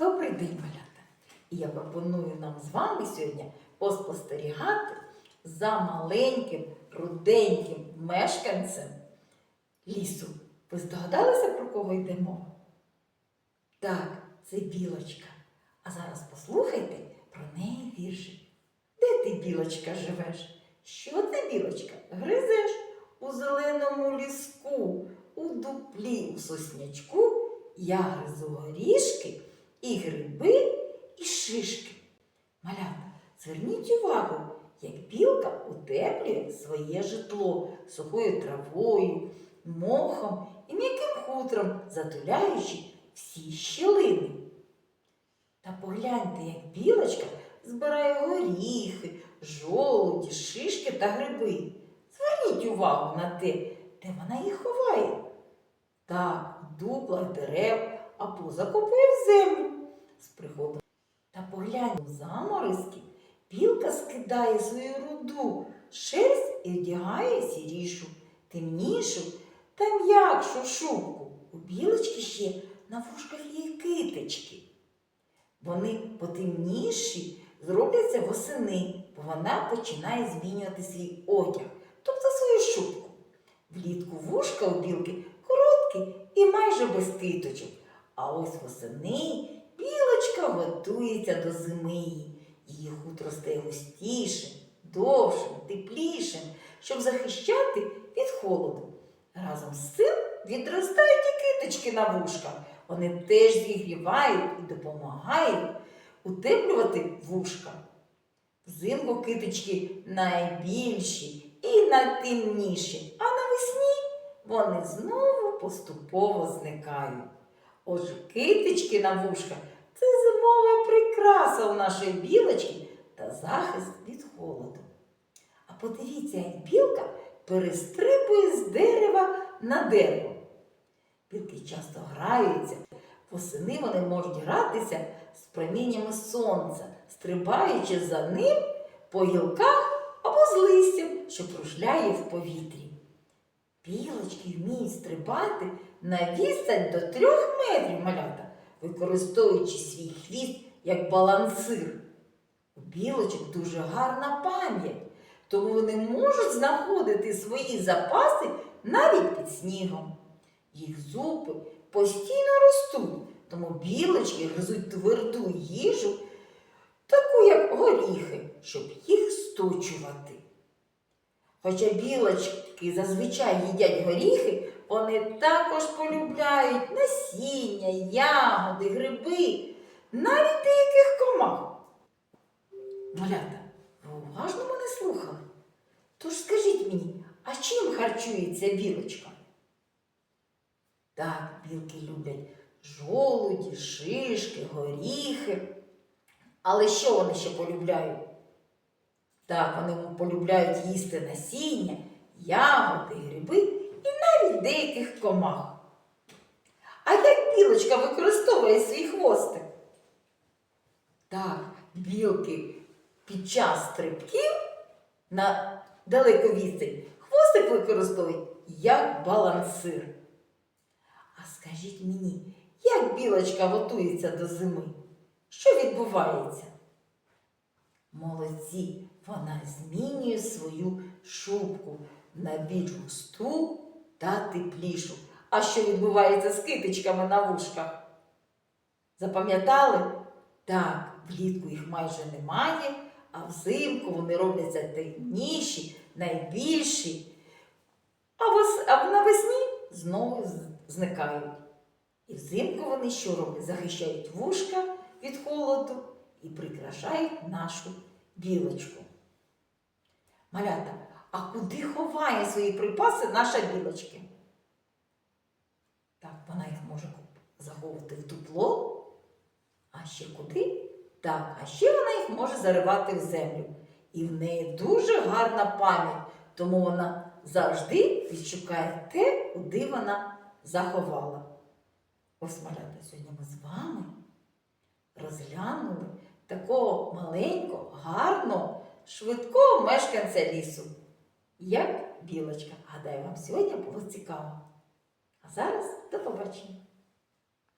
Добрий день, малята! І я пропоную нам з вами сьогодні поспостерігати за маленьким руденьким мешканцем лісу. Ви здогадалися, про кого йде мова? Так, це білочка. А зараз послухайте про неї вірші. Де ти, білочка, живеш? Що ти, білочка, гризеш у зеленому ліску, у дуплі, у соснячку я гризу горішки і гриби, і шишки. Малята, зверніть увагу, як білка утеплює своє житло сухою травою, мохом і м'яким хутром, затуляючи всі щілини. Та погляньте, як білочка збирає горіхи, жолуді, шишки та гриби. Зверніть увагу на те, де вона їх ховає. Так, в дуплах дерев, а пуза копує землю з приходом. Та поглянь у заморозки, білка скидає свою руду, шерсть і вдягає сірішу, темнішу та м'якшу шубку. У білочки ще на вушках є китички. Вони потемніші зробляться восени, бо вона починає змінювати свій одяг, тобто свою шубку. Влітку вушка у білки короткі і майже без киточок. А ось восени білочка готується до зими. Її хутро стає густішим, довшим, теплішим, щоб захищати від холоду. Разом з цим відростають і киточки на вушках. Вони теж зігрівають і допомагають утеплювати вушка. Взимку киточки найбільші і найтемніші, а навесні вони знову поступово зникають. Отже, китички на вушках це зимова прикраса у нашої білочки та захист від холоду. А подивіться, як білка перестрибує з дерева на дерево. Білки часто граються. Восени вони можуть гратися з проміннями сонця, стрибаючи за ним по гілках або з листям, що кружляє в повітрі. Білочки вміють стрибати на відстань до трьох метрів малята, використовуючи свій хвіст як балансир. У білочок дуже гарна пам'ять, тому вони можуть знаходити свої запаси навіть під снігом. Їх зуби постійно ростуть, тому білочки гризуть тверду їжу, таку як горіхи, щоб їх сточувати. Хоча білочки зазвичай їдять горіхи, вони також полюбляють насіння, ягоди, гриби, навіть деяких комах. Малята, ви уважно мене слухали? Тож скажіть мені, а чим харчується білочка? Так, білки люблять жолуді, шишки, горіхи. Але що вони ще полюбляють? Так, вони полюбляють їсти насіння, ягоди, гриби і навіть деяких комах. А як білочка використовує свій хвостик? Так, білки під час стрибків на далеку відстань хвостик використовують як балансир. А скажіть мені, як білочка готується до зими? Що відбувається? Молодці, вона змінює свою шубку на більш густу та теплішу. А що відбувається з китичками на вушках? Запам'ятали? Так, влітку їх майже немає, а взимку вони робляться темніші, найбільші. А, навесні знову зникають. І взимку вони що роблять? Захищають вушка від холоду і прикрашають нашу білочку. Малята, а куди ховає свої припаси наша білочка? Так, вона їх може заховувати в дупло. А ще куди? Так, а ще вона їх може заривати в землю. І в неї дуже гарна пам'ять, тому вона завжди відшукає те, куди вона заховала. Ось малята, сьогодні ми з вами розглянули такого маленького, гарного, швидкого мешканця лісу, як білочка. Гадаю, вам сьогодні було цікаво. А зараз до побачення!